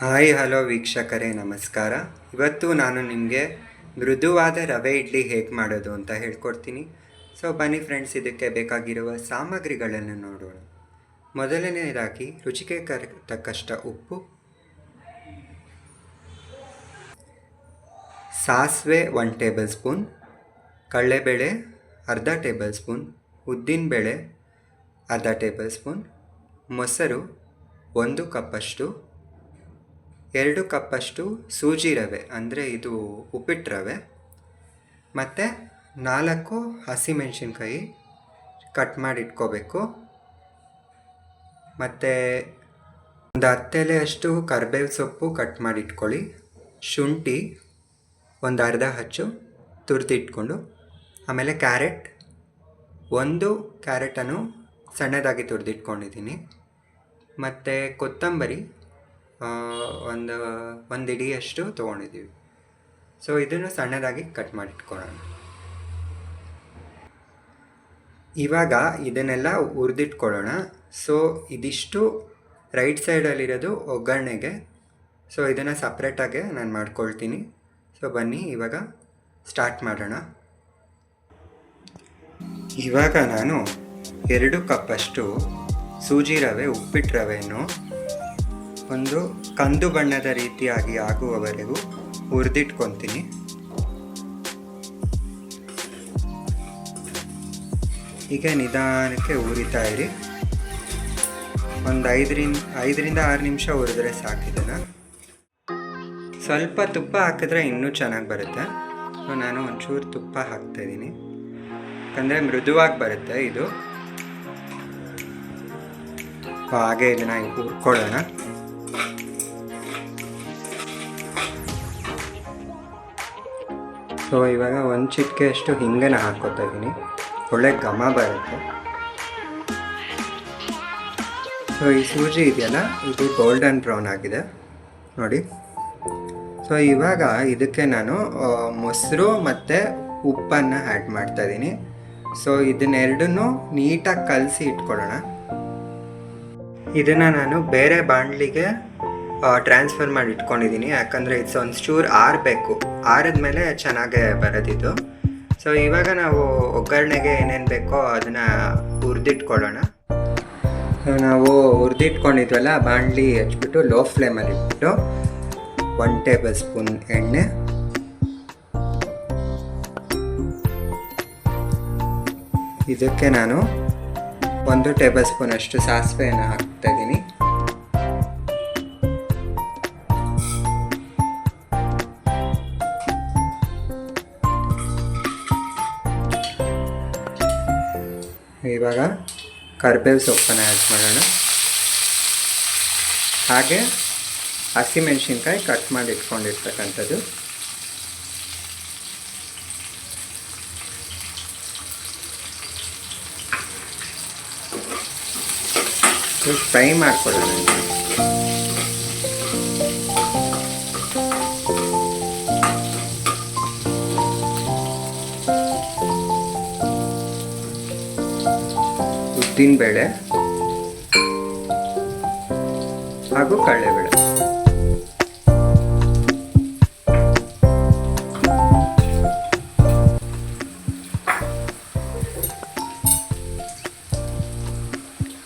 Hi, hello ವೀಕ್ಷಕರೇ, ನಮಸ್ಕಾರ. ಇವತ್ತು ನಾನು ನಿಮಗೆ ಮೃದುವಾದ ರವೆ ಇಡ್ಲಿ ಹೇಗೆ ಮಾಡೋದು ಅಂತ ಹೇಳ್ಕೊಡ್ತೀನಿ. ಸೊ ಬನ್ನಿ ಫ್ರೆಂಡ್ಸ್ ಇದಕ್ಕೆ ಬೇಕಾಗಿರುವ ಸಾಮಗ್ರಿಗಳನ್ನು ನೋಡೋಣ. ಮೊದಲನೆಯದಾಗಿ ರುಚಿಗೆ ಕರ್, ತಕ್ಕಷ್ಟ ಉಪ್ಪು. ಸಾಸಿವೆ ಒನ್ ಟೇಬಲ್ ಸ್ಪೂನ್. ಕಡಲೆಬೇಳೆ ಅರ್ಧ ಟೇಬಲ್ ಸ್ಪೂನ್. ಉದ್ದಿನಬೇಳೆ ಅರ್ಧ ಟೇಬಲ್ ಸ್ಪೂನ್. ಮೊಸರು ಒಂದು ಕಪ್ಪಷ್ಟು. ಎರಡು ಕಪ್ಪಷ್ಟು ಸೂಜಿ ರವೆ, ಅಂದರೆ ಇದು ಉಪ್ಪಿಟ್ಟು ರವೆ. ಮತ್ತು ನಾಲ್ಕು ಹಸಿಮೆಣಸಿನ್ಕಾಯಿ ಕಟ್ ಮಾಡಿ ಇಟ್ಕೋಬೇಕು ಮತ್ತು ಒಂದು ಹತ್ತೆಲೆ ಅಷ್ಟು ಕರ್ಬೇವು ಸೊಪ್ಪು ಕಟ್ ಮಾಡಿ ಇಟ್ಕೊಳ್ಳಿ ಶುಂಠಿ ಒಂದು ಅರ್ಧ ಹಚ್ಚು ತುರಿದಿಟ್ಕೊಂಡು ಆಮೇಲೆ ಕ್ಯಾರೆಟ್, ಒಂದು ಕ್ಯಾರೆಟನ್ನು ಸಣ್ಣದಾಗಿ ತುರಿದಿಟ್ಕೊಂಡಿದ್ದೀನಿ ಮತ್ತು ಕೊತ್ತಂಬರಿ ಒಂದು ಒಂದು ಇಡಿಯಷ್ಟು ತೊಗೊಂಡಿದ್ದೀವಿ. ಸೊ ಇದನ್ನು ಸಣ್ಣದಾಗಿ ಕಟ್ ಮಾಡಿ ಇಟ್ಕೊಳ್ಳೋಣ ಇವಾಗ ಇದನ್ನೆಲ್ಲ ಹುರಿದಿಟ್ಕೊಳ್ಳೋಣ ಸೊ ಇದಿಷ್ಟು ರೈಟ್ ಸೈಡಲ್ಲಿರೋದು ಒಗ್ಗರಣೆಗೆ. ಸೊ ಇದನ್ನು ಸಪ್ರೇಟಾಗೆ ನಾನು ಮಾಡ್ಕೊಳ್ತೀನಿ. ಸೊ ಬನ್ನಿ, ಇವಾಗ ಸ್ಟಾರ್ಟ್ ಮಾಡೋಣ. ಇವಾಗ ನಾನು ಎರಡು ಕಪ್ಪಷ್ಟು ಸೂಜಿ ರವೆ, ಉಪ್ಪಿಟ್ಟು ರವೆಯನ್ನು ಒಂದು ಕಂದು ಬಣ್ಣದ ರೀತಿಯಾಗಿ ಆಗುವವರೆಗೂ ಹುರಿದಿಟ್ಕೊತೀನಿ. ಹೀಗೆ ನಿಧಾನಕ್ಕೆ ಉರಿತಾ ಇರಿ. ಒಂದು ಐದರಿಂದ ಐದರಿಂದ ಆರು ನಿಮಿಷ ಹುರಿದ್ರೆ ಸಾಕಿದನ ಸ್ವಲ್ಪ ತುಪ್ಪ ಹಾಕಿದ್ರೆ ಇನ್ನೂ ಚೆನ್ನಾಗಿ ಬರುತ್ತೆ. ಸೊ, ನಾನು ಒಂಚೂರು ತುಪ್ಪ ಹಾಕ್ತಾಯಿದ್ದೀನಿ ಯಾಕಂದರೆ ಮೃದುವಾಗಿ ಬರುತ್ತೆ ಇದು. ಹಾಗೆ ಇದನ್ನು ಹುರ್ಕೊಳ್ಳೋಣ. ಸೊ ಇವಾಗ ಒಂದು ಚಿಟಿಕೆ ಅಷ್ಟು ನಾ ಹಾಕ್ಕೊತಾ ಇದ್ದೀನಿ. ಒಳ್ಳೆ ಘಮ ಬರುತ್ತೆ. ಸೊ ಈ ಸೂಜಿ ಇದೆಯಲ್ಲ? ಇದು ಗೋಲ್ಡನ್ ಬ್ರೌನ್ ಆಗಿದೆ. ನೋಡಿ. ಸೊ ಇವಾಗ ಇದಕ್ಕೆ ನಾನು ಮೊಸರು ಮತ್ತು ಉಪ್ಪನ್ನು ಆ್ಯಡ್ ಮಾಡ್ತಾಯಿದ್ದೀನಿ ಸೊ ಇದನ್ನೆರಡನ್ನೂ ನೀಟಾಗಿ ಕಲಸಿ ಇಟ್ಕೊಳ್ಳೋಣ. ಇದನ್ನು ನಾನು ಬೇರೆ ಬಾಣಲಿಗೆ ಟ್ರಾನ್ಸ್ಫರ್ ಮಾಡಿ ಇಟ್ಕೊಂಡಿದ್ದೀನಿ. ಯಾಕಂದರೆ ಇಟ್ಸ್ ಒಂದು ಚೂರು ಆರಬೇಕು. ಆರಿದ್ಮೇಲೆ ಚೆನ್ನಾಗೇ ಬರೋದಿದ್ದು. ಸೊ ಇವಾಗ ನಾವು ಒಗ್ಗರಣೆಗೆ ಏನೇನು ಬೇಕೋ ಅದನ್ನು ಹುರಿದಿಟ್ಕೊಳ್ಳೋಣ. ನಾವು ಹುರಿದಿಟ್ಕೊಂಡಿದ್ವಲ್ಲ ಬಾಣಲಿ ಹಚ್ಬಿಟ್ಟು ಲೋ ಫ್ಲೇಮಲ್ಲಿ ಇಟ್ಬಿಟ್ಟು ಒನ್ ಟೇಬಲ್ ಸ್ಪೂನ್ ಎಣ್ಣೆ. ಇದಕ್ಕೆ ನಾನು ಒಂದು ಟೇಬಲ್ ಸ್ಪೂನ್ ಅಷ್ಟು ಸಾಸಿವೆಯನ್ನು ಹಾಕ್ತಾ ಇವಾಗ ಕರ್ಬೇವು ಸೊಪ್ಪನ್ನು ಆ್ಯಡ್ ಮಾಡೋಣ. ಹಾಗೆ ಹಸಿಮೆಣಸಿನ್ಕಾಯಿ ಕಟ್ ಮಾಡಿ ಇಟ್ಕೊಂಡಿರ್ತಕ್ಕಂಥದ್ದು. ಫ್ರೈ ಮಾಡ್ಕೊಳ್ಳೋಣ. ಉದ್ದಿನ ಬೇಳೆ ಹಾಗೂ ಕಡಲೆಬೇಳೆ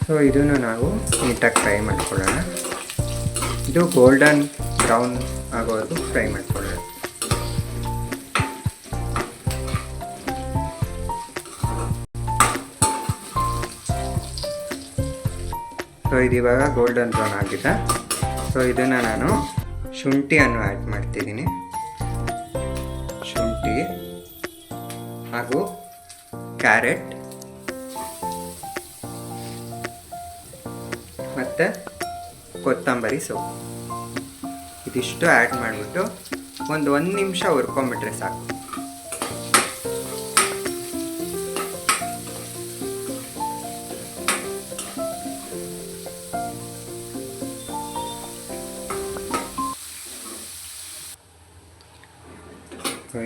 ಸೊ ಇದನ್ನು ನಾವು ನೀಟಾಗಿ ಫ್ರೈ ಮಾಡ್ಕೊಳ್ಳೋಣ. ಇದು ಗೋಲ್ಡನ್ ಬ್ರೌನ್ ಆಗೋವರೆಗೂ ಫ್ರೈ ಮಾಡ್ಕೊಳ್ಳೋಣ. ಸೊ ಇದು ಗೋಲ್ಡನ್ ಬ್ರೌನ್ ಆಗಿದೆ. ಸೊ ಇದನ್ನು ನಾನು ಶುಂಠಿಯನ್ನು ಆ್ಯಡ್ ಮಾಡ್ತಿದ್ದೀನಿ. ಶುಂಠಿ ಹಾಗೂ ಕ್ಯಾರೆಟ್ ಮತ್ತು ಕೊತ್ತಂಬರಿ ಸೊಪ್ಪು. ಇದಿಷ್ಟು ಆ್ಯಡ್ ಮಾಡಿಬಿಟ್ಟು ಒಂದು ಒಂದು ನಿಮಿಷ ಹುರ್ಕೊಂಬಿಟ್ರೆ ಸಾಕು.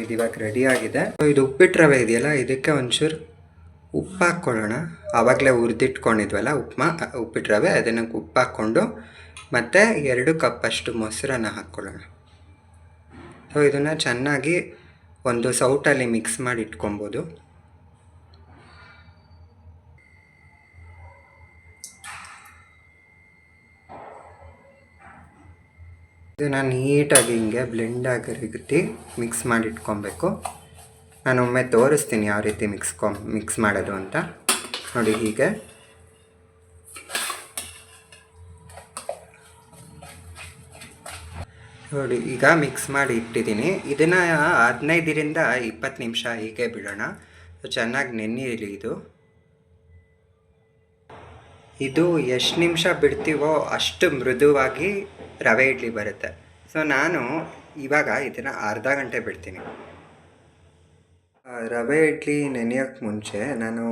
ಇದು ಇವಾಗ ರೆಡಿ ಆಗಿದೆ. ಇದು ಉಪ್ಪಿಟ್ಟು ರವೆ ಇದೆಯಲ್ಲ, ಇದಕ್ಕೆ ಒಂಚೂರು ಉಪ್ಪು ಹಾಕ್ಕೊಳ್ಳೋಣ. ಆವಾಗಲೇ ಹುರಿದಿಟ್ಕೊಂಡಿದ್ವಲ್ಲ ಉಪ್ಮಾ ಉಪ್ಪಿಟ್ಟು ರವೆ ಅದನ್ನು ಉಪ್ಪು ಹಾಕ್ಕೊಂಡು ಮತ್ತು ಎರಡು ಕಪ್ಪಷ್ಟು ಮೊಸರನ್ನ ಹಾಕ್ಕೊಳ್ಳೋಣ. ಸೊ ಇದನ್ನು ಚೆನ್ನಾಗಿ ಒಂದು ಸೌಟಲ್ಲಿ ಮಿಕ್ಸ್ ಮಾಡಿ ಇಟ್ಕೊಬೋದು. ಇದನ್ನು ನೀಟಾಗಿ ಹಿಂಗೆ ಬ್ಲೆಂಡ್ ಆಗಿ ಮಿಕ್ಸ್ ಮಾಡಿ ಇಟ್ಕೊಬೇಕು. ನಾನು ಒಮ್ಮೆ ತೋರಿಸ್ತೀನಿ ಯಾವ ರೀತಿ ಮಿಕ್ಸ್ ಕೊ ಮಿಕ್ಸ್ ಮಾಡೋದು ಅಂತ. ನೋಡಿ ಹೀಗೆ. ನೋಡಿ, ಈಗ ಮಿಕ್ಸ್ ಮಾಡಿ ಇಟ್ಟಿದ್ದೀನಿ. ಇದನ್ನು ಹದಿನೈದರಿಂದ ಇಪ್ಪತ್ತು ನಿಮಿಷ ಹೀಗೆ ಬಿಡೋಣ. ಚೆನ್ನಾಗಿ ನೆನ್ನಿರಲಿ ಇದು. ಇದು ಎಷ್ಟು ನಿಮಿಷ ಬಿಡ್ತೀವೋ ಅಷ್ಟು ಮೃದುವಾಗಿ ರವೆ ಇಡ್ಲಿ ಬರುತ್ತೆ. ಸೊ ನಾನು ಇವಾಗ ಇದನ್ನು ಅರ್ಧ ಗಂಟೆ ಬಿಡ್ತೀನಿ. ರವೆ ಇಡ್ಲಿ ನೆನೆಯೋಕ್ಕೆ ಮುಂಚೆ ನಾನು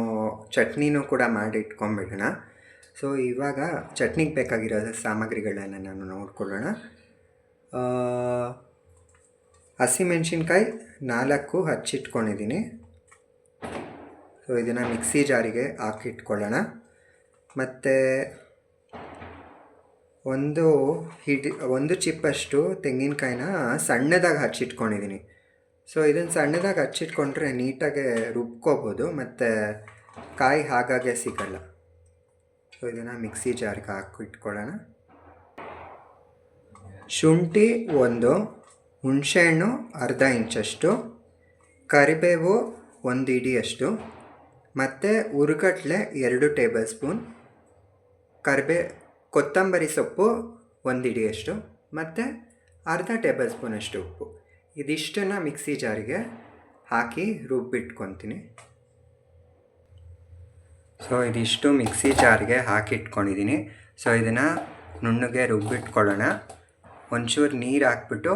ಚಟ್ನಿನೂ ಕೂಡ ಮಾಡಿ ಇಟ್ಕೊಂಡ್ಬಿಡೋಣ ಸೊ ಇವಾಗ ಚಟ್ನಿಗೆ ಬೇಕಾಗಿರೋ ಸಾಮಗ್ರಿಗಳನ್ನ ನಾನು ನೋಡ್ಕೊಳ್ಳೋಣ. ಹಸಿಮೆಣ್ಸಿನ್ಕಾಯಿ ನಾಲ್ಕು ಹಚ್ಚಿಟ್ಕೊಂಡಿದ್ದೀನಿ. ಸೊ ಇದನ್ನು ಮಿಕ್ಸಿ ಜಾರಿಗೆ ಹಾಕಿಟ್ಕೊಳ್ಳೋಣ. ಮತ್ತು ಒಂದು ಹಿಡಿ, ಒಂದು ಚಿಪ್ಪಷ್ಟು ತೆಂಗಿನಕಾಯಿನ ಸಣ್ಣದಾಗಿ ಹಚ್ಚಿಟ್ಕೊಂಡಿದ್ದೀನಿ ಸೊ ಇದನ್ನು ಸಣ್ಣದಾಗಿ ಹಚ್ಚಿಟ್ಕೊಂಡ್ರೆ ನೀಟಾಗೆ ರುಬ್ಕೋಬೋದು, ಮತ್ತು ಕಾಯಿ ಹಾಗಾಗೆ ಸಿಗಲ್ಲ. ಸೊ ಇದನ್ನು ಮಿಕ್ಸಿ ಜಾರ್ಗೆ ಹಾಕಿಟ್ಕೊಳ್ಳೋಣ. ಶುಂಠಿ ಒಂದು, ಹುಣಸೆಹಣ್ಣು ಅರ್ಧ ಇಂಚಷ್ಟು, ಕರಿಬೇವು ಒಂದು ಇಡಿಯಷ್ಟು, ಮತ್ತು ಉರುಗಟ್ಲೆ ಎರಡು ಟೇಬಲ್ ಸ್ಪೂನ್, ಕರಿಬೇ ಕೊತ್ತಂಬರಿ ಸೊಪ್ಪು ಒಂದು ಇಡಿಯಷ್ಟು ಮತ್ತು ಅರ್ಧ ಟೇಬಲ್ ಸ್ಪೂನಷ್ಟು ಉಪ್ಪು. ಇದಿಷ್ಟನ್ನು ಮಿಕ್ಸಿ ಜಾರಿಗೆ ಹಾಕಿ ರುಬ್ಬಿಟ್ಕೊತೀನಿ. ಸೊ ಇದಿಷ್ಟು ಮಿಕ್ಸಿ ಜಾರಿಗೆ ಹಾಕಿಟ್ಕೊಂಡಿದ್ದೀನಿ ಸೊ ಇದನ್ನು ನುಣ್ಣಗೆ ರುಬ್ಬಿಟ್ಕೊಳ್ಳೋಣ. ಒಂಚೂರು ನೀರು ಹಾಕ್ಬಿಟ್ಟು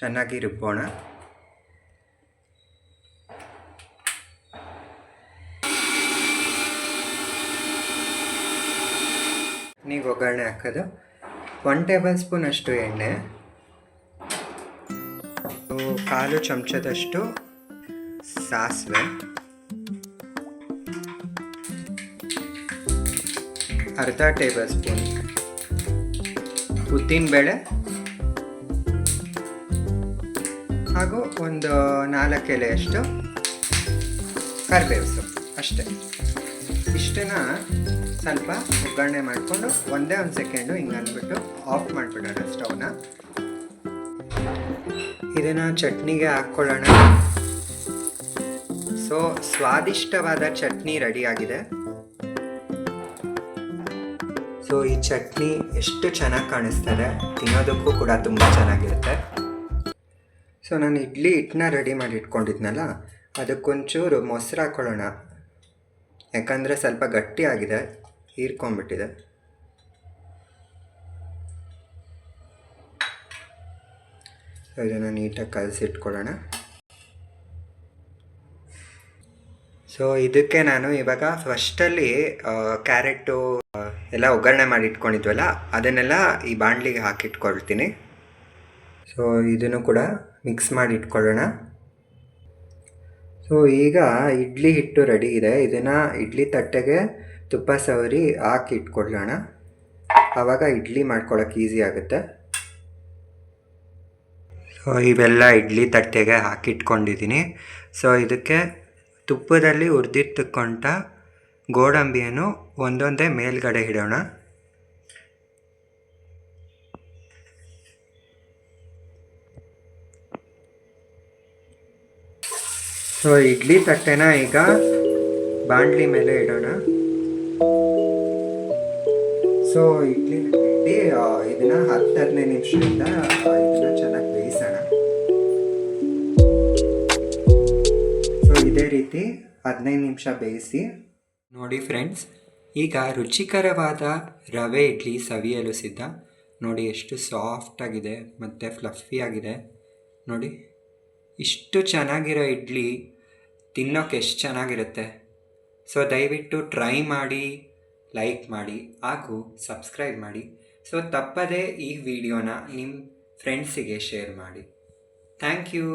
ಚೆನ್ನಾಗಿ ರುಬ್ಬೋಣ. ನೀವು ಒಗ್ಗರಣೆ ಹಾಕೋದು. ಒನ್ ಟೇಬಲ್ ಸ್ಪೂನ್ ಅಷ್ಟು ಎಣ್ಣೆ. ಕಾಲು ಚಮಚದಷ್ಟು ಸಾಸಿವೆ. ಅರ್ಧ ಟೇಬಲ್ ಸ್ಪೂನ್ ಉದ್ದಿನಬೇಳೆ. ಹಾಗೂ ಒಂದು ನಾಲ್ಕು ಎಲೆಯಷ್ಟು ಕರಿಬೇವು ಸೊಪ್ಪು. ಅಷ್ಟೇ. ಇಷ್ಟನ್ನ ಸ್ವಲ್ಪ ಒಗ್ಗರಣೆ ಮಾಡಿಕೊಂಡು ಒಂದೇ ಒಂದು ಸೆಕೆಂಡು ಹಿಂಗೆ ಅಂದ್ಬಿಟ್ಟು ಆಫ್ ಮಾಡಿಬಿಡೋಣ ಸ್ಟವ್ನ ಇದನ್ನು ಚಟ್ನಿಗೆ ಹಾಕ್ಕೊಳ್ಳೋಣ. ಸೊ ಸ್ವಾದಿಷ್ಟವಾದ ಚಟ್ನಿ ರೆಡಿಯಾಗಿದೆ ಸೊ ಈ ಚಟ್ನಿ ಎಷ್ಟು ಚೆನ್ನಾಗಿ ಕಾಣಿಸ್ತದೆ ತಿನ್ನೋದಕ್ಕೂ ಕೂಡ ತುಂಬ ಚೆನ್ನಾಗಿರುತ್ತೆ. ಸೊ ನಾನು ಇಡ್ಲಿ ಹಿಟ್ಟನ್ನ ರೆಡಿ ಮಾಡಿ ಇಟ್ಕೊಂಡಿದ್ನಲ್ಲ, ಅದಕ್ಕೊಂಚೂರು ಮೊಸರು ಹಾಕ್ಕೊಳ್ಳೋಣ. ಯಾಕಂದರೆ ಸ್ವಲ್ಪ ಗಟ್ಟಿಯಾಗಿದೆ ಹೀರ್ಕೊಂಡ್ಬಿಟ್ಟಿದೆ. ಇದನ್ನು ನೀಟಾಗಿ ಕಲಸಿಟ್ಕೊಳ್ಳೋಣ. ಸೊ ಇದಕ್ಕೆ ನಾನು ಇವಾಗ ಫಸ್ಟಲ್ಲಿ ಕ್ಯಾರೆಟು ಎಲ್ಲ ಒಗ್ಗರಣೆ ಮಾಡಿ ಇಟ್ಕೊಂಡಿದ್ವಲ್ಲ, ಅದನ್ನೆಲ್ಲ ಈ ಬಾಣಲಿಗೆ ಹಾಕಿಟ್ಕೊಳ್ತೀನಿ. ಸೊ ಇದನ್ನು ಕೂಡ ಮಿಕ್ಸ್ ಮಾಡಿ ಇಟ್ಕೊಳ್ಳೋಣ. ಸೊ ಈಗ ಇಡ್ಲಿ ಹಿಟ್ಟು ರೆಡಿ ಇದೆ. ಇದನ್ನು ಇಡ್ಲಿ ತಟ್ಟೆಗೆ ತುಪ್ಪ ಸವರಿ ಹಾಕಿ ಇಟ್ಕೊಳ್ಳೋಣ. ಆವಾಗ ಇಡ್ಲಿ ಮಾಡ್ಕೊಳ್ಳೋಕೆ ಈಸಿ ಆಗುತ್ತೆ. ಸೊ ಇವೆಲ್ಲ ಇಡ್ಲಿ ತಟ್ಟೆಗೆ ಹಾಕಿಟ್ಕೊಂಡಿದ್ದೀನಿ ಸೊ ಇದಕ್ಕೆ ತುಪ್ಪದಲ್ಲಿ ಹುರಿದಿಟ್ಟುಕೊಂಡ ಗೋಡಂಬಿಯನ್ನು ಒಂದೊಂದೇ ಮೇಲ್ಗಡೆ ಇಡೋಣ. ಸೊ ಇಡ್ಲಿ ತಟ್ಟೆನ ಈಗ ಬಾಣಲಿ ಮೇಲೆ ಇಡೋಣ. ಸೊ ಇಡ್ಲಿ ಬಿಟ್ಟು ಇದನ್ನ ಹತ್ತು ಹದಿನೈದು ನಿಮಿಷದಿಂದ ಇದನ್ನ ಚೆನ್ನಾಗಿ ಬೇಯಿಸೋಣ. ಸೊ ಇದೇ ರೀತಿ ಹದಿನೈದು ನಿಮಿಷ ಬೇಯಿಸಿ. ನೋಡಿ ಫ್ರೆಂಡ್ಸ್, ಈಗ ರುಚಿಕರವಾದ ರವೆ ಇಡ್ಲಿ ಸವಿಯಲು ಸಿದ್ಧ. ನೋಡಿ ಎಷ್ಟು ಸಾಫ್ಟಾಗಿದೆ ಮತ್ತು ಫ್ಲಫಿ ಆಗಿದೆ. ನೋಡಿ, ಇಷ್ಟು ಚೆನ್ನಾಗಿರೋ ಇಡ್ಲಿ ತಿನ್ನೋಕೆ ಎಷ್ಟು ಚೆನ್ನಾಗಿರುತ್ತೆ. ಸೊ ದಯವಿಟ್ಟು ಟ್ರೈ ಮಾಡಿ. ಲೈಕ್ ಮಾಡಿ ಹಾಗೂ ಸಬ್ಸ್ಕ್ರೈಬ್ ಮಾಡಿ. ಸೊ ತಪ್ಪದೇ ಈ ವಿಡಿಯೋನ ನಿಮ್ಮ ಫ್ರೆಂಡ್ಸಿಗೆ ಶೇರ್ ಮಾಡಿ. Thank you